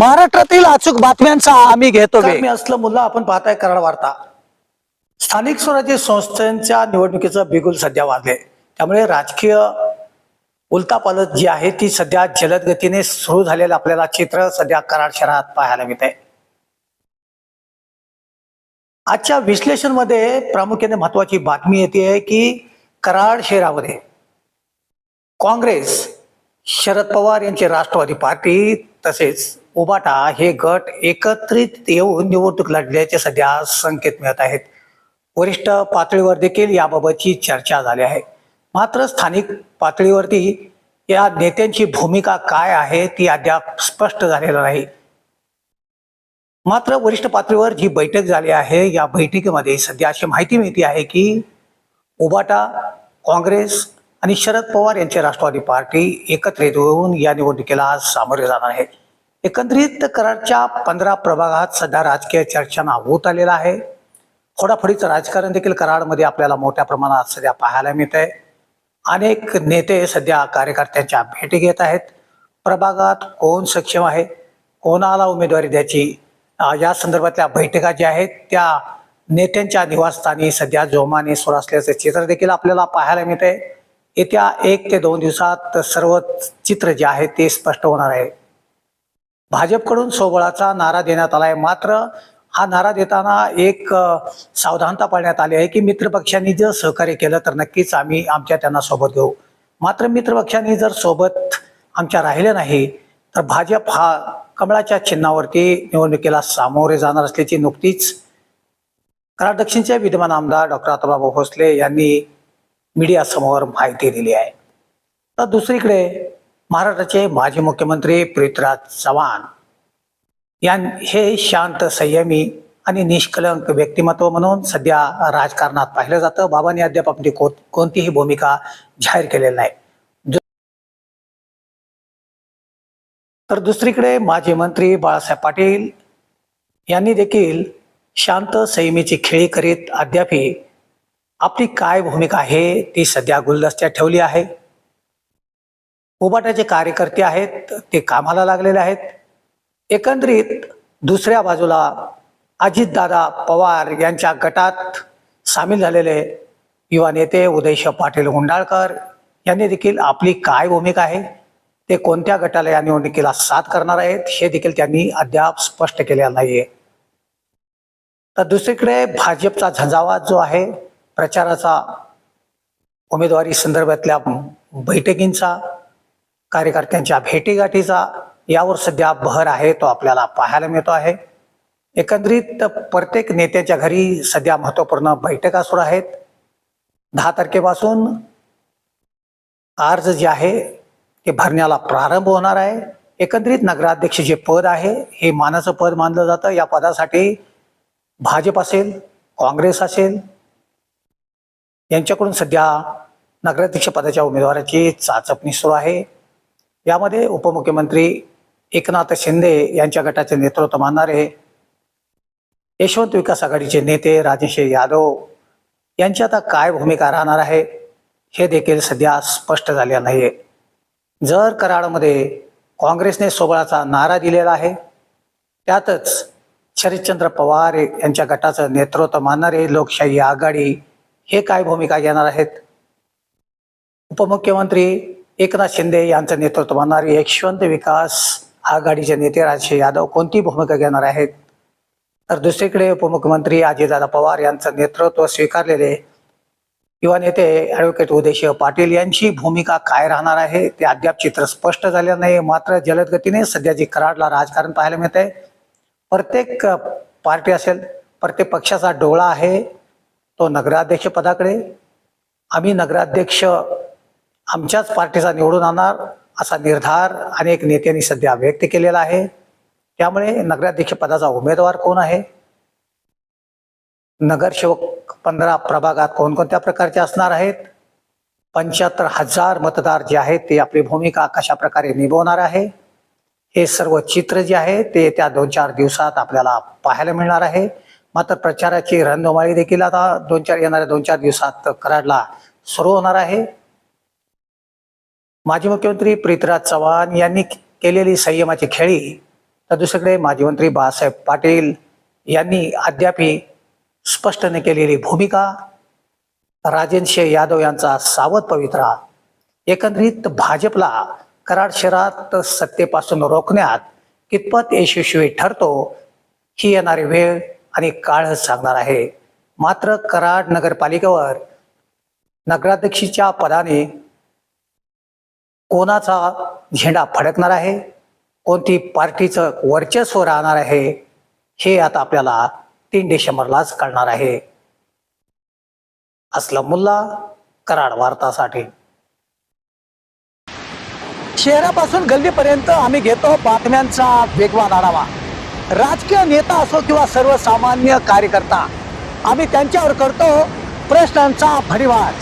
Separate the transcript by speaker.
Speaker 1: महाराष्ट्रातील अचूक बातम्यांचा आम्ही घेतो
Speaker 2: मी असलं मुलं आपण पाहताय कराड वार्ता. स्थानिक स्वराज्य संस्थांच्या निवडणुकीचं बिगुल सध्या वाजले त्यामुळे राजकीय उलतापालत जी आहे ती सध्या जलद गतीने सुरू झालेलं आपल्याला चित्र सध्या कराड शहरात पाहायला मिळत आहे आजच्या विश्लेषणमध्ये प्रामुख्याने महत्वाची बातमी येते आहे की कराड शहरामध्ये काँग्रेस शरद पवार यांची राष्ट्रवादी पार्टी तसेच उबाटा हे गट एकत्रित येऊन निवडणूक लढल्याचे सध्या संकेत मिळत आहेत. वरिष्ठ पातळीवर देखील याबाबतची चर्चा झाली आहे. मात्र स्थानिक पातळीवरती या नेत्यांची भूमिका काय आहे ती अद्याप स्पष्ट झालेलं नाही. मात्र वरिष्ठ पातळीवर जी बैठक झाली आहे या बैठकीमध्ये सध्या अशी माहिती मिळते आहे की उबाटा काँग्रेस आणि शरद पवार यांची राष्ट्रवादी पार्टी एकत्रित होऊन या निवडणुकीला सामोरे जाणार आहे. एकंदरीत कराडच्या पंधरा प्रभागात सध्या राजकीय चर्चांना होत आलेला आहे. फोडाफोडीचं राजकारण देखील कराडमध्ये आपल्याला मोठ्या प्रमाणात सध्या पाहायला मिळत आहे अनेक नेते सध्या कार्यकर्त्यांच्या भेटी घेत आहेत. प्रभागात कोण सक्षम आहे? कोणाला उमेदवारी द्यायची? या संदर्भातल्या बैठका ज्या आहेत त्या नेत्यांच्या निवासस्थानी सध्या जोमाने सुरू असल्याचं चित्र देखील आपल्याला पाहायला मिळत आहे येत्या एक ते दोन दिवसात सर्व चित्र जे आहे ते स्पष्ट होणार आहे. भाजपकडून सोबळाचा नारा देण्यात आलाय. मात्र हा नारा देताना एक सावधानता पाळण्यात आली आहे की मित्रपक्षांनी जर सहकार्य केलं तर नक्कीच आम्ही आमच्या त्यांना सोबत घेऊ. मात्र मित्रपक्षांनी जर सोबत आमच्या राहिले नाही तर भाजप हा कमळाच्या चिन्हावरती निवडणुकीला सामोरे जाणार असल्याची नुकतीच कराड दक्षिणचे विद्यमान आमदार डॉक्टर अतुलबाबू भोसले यांनी मीडियासमोर माहिती दिली आहे. तर दुसरीकडे महाराष्ट्राचे माजी मुख्यमंत्री पृथ्वीराज चव्हाण यां हे शांत संयमी आणि निष्कलंक व्यक्तिमत्व म्हणून सध्या राजकारणात पाहिलं जातं. बाबांनी अद्याप आपली को कोणतीही भूमिका जाहीर केलेली नाही. तर दुसरीकडे माजी मंत्री बाळासाहेब पाटील यांनी देखील शांत संयमीची खेळी करीत अद्यापही आपली काय भूमिका आहे ती सध्या गुलदस्त्यात ठेवली आहे. उबाटाचे कार्यकर्ते आहेत ते कामाला लागलेले आहेत. एकंदरीत दुसऱ्या बाजूला अजितदादा पवार यांच्या गटात सामील झालेले युवा नेते उदयश पाटील गुंडाळकर यांनी देखील आपली काय भूमिका आहे? ते कोणत्या गटाला या निवडणुकीला साथ करणार आहेत? हे देखील त्यांनी अद्याप स्पष्ट केलेलं नाहीये. तर दुसरीकडे भाजपचा झंझावात जो आहे प्रचाराचा उमेदवारी संदर्भातल्या बैठकींचा कार्यकर्त्यांच्या भेटीगाठीचा यावर सध्या भर आहे तो आपल्याला पाहायला मिळतो आहे. एकंदरीत प्रत्येक नेत्याच्या घरी सध्या महत्त्वपूर्ण बैठका सुरू आहेत. दहा तारखेपासून अर्ज जे आहे ते भरण्याला प्रारंभ होणार आहे. एकंदरीत नगराध्यक्ष जे पद आहे हे मानाचं पद मानलं जातं. या पदासाठी भाजप असेल काँग्रेस असेल यांच्याकडून सध्या नगराध्यक्ष पदाच्या उमेदवाराची चाचपणी सुरू आहे. यामध्ये उपमुख्यमंत्री एकनाथ शिंदे यांच्या गटाचे नेतृत्व मानणारे यशवंत विकास आघाडीचे नेते राजेश यादव यांची आता काय भूमिका राहणार आहे हे देखील सध्या स्पष्ट झाले नाहीये. जर कराडमध्ये काँग्रेसने सोबळाचा नारा दिलेला आहे त्यातच शरदचंद्र पवार यांच्या गटाचं नेतृत्व मानणारे लोकशाही आघाडी हे काय भूमिका घेणार आहेत? उपमुख्यमंत्री एकनाथ शिंदे यांचं नेतृत्व मानणारे यशवंत विकास आघाडीचे नेते राजशे यादव कोणती भूमिका घेणार आहेत? तर दुसरीकडे उपमुख्यमंत्री अजितदादा पवार यांचं नेतृत्व स्वीकारलेले युवा नेते ॲडव्होकेट उदयश पाटील यांची भूमिका काय राहणार आहे? ते अद्याप चित्र स्पष्ट झालेलं नाही. मात्र जलद गतीने सध्या जी कराडला राजकारण पाहायला मिळत आहे प्रत्येक पार्टी असेल प्रत्येक पक्षाचा डोळा आहे तो नगराध्यक्ष पदाकडे आम्ही नगराध्यक्ष आमच्याच पार्टीचा निवडून आणणार असा निर्धार अनेक नेत्यांनी सध्या व्यक्त केलेला आहे. त्यामुळे नगराध्यक्ष पदाचा उमेदवार कोण आहे? नगरसेवक पंधरा प्रभागात कोणकोणत्या प्रकारचे असणार आहेत? पंच्याहत्तर हजार मतदार जे आहेत ते आपली भूमिका कशा प्रकारे निभवणार आहे? हे सर्व चित्र जे आहे ते त्या दोन चार दिवसात आपल्याला पाहायला मिळणार आहे. मात्र प्रचाराची रणधुमाळी देखील आता दोन चार येणाऱ्या दोन चार दिवसात कराडला सुरू होणार आहे. माजी मुख्यमंत्री प्रीतराज चव्हाण यांनी केलेली संयमाची खेळी. तर दुसरीकडे माजी मंत्री बाळासाहेब पाटील यांनी अद्यापही स्पष्ट न केलेली भूमिका. राजेंद्र यादव यांचा सावध पवित्रा. एकंदरीत भाजपला कराड शहरात सत्तेपासून रोखण्यात कितपत यशस्वी ठरतो ही येणारी वेळ आणि काळच सांगणार आहे. मात्र कराड नगरपालिकेवर नगराध्यक्षीच्या पदाने कोणाचा झेंडा फडकणार आहे? कोणती पार्टीचं वर्चस्व राहणार आहे? हे आता आपल्याला तीन डिसेंबरलाच कळणार आहे. असलम मुल्ला कराड वार्तासाठी.
Speaker 1: शहरापासून गल्लीपर्यंत आम्ही घेतो बातम्यांचा वेगवान आढावा राजकीय नेता असो किंवा सर्वसामान्य कार्यकर्ता आम्ही त्यांच्यावर करतो प्रश्नांचा भरिवार.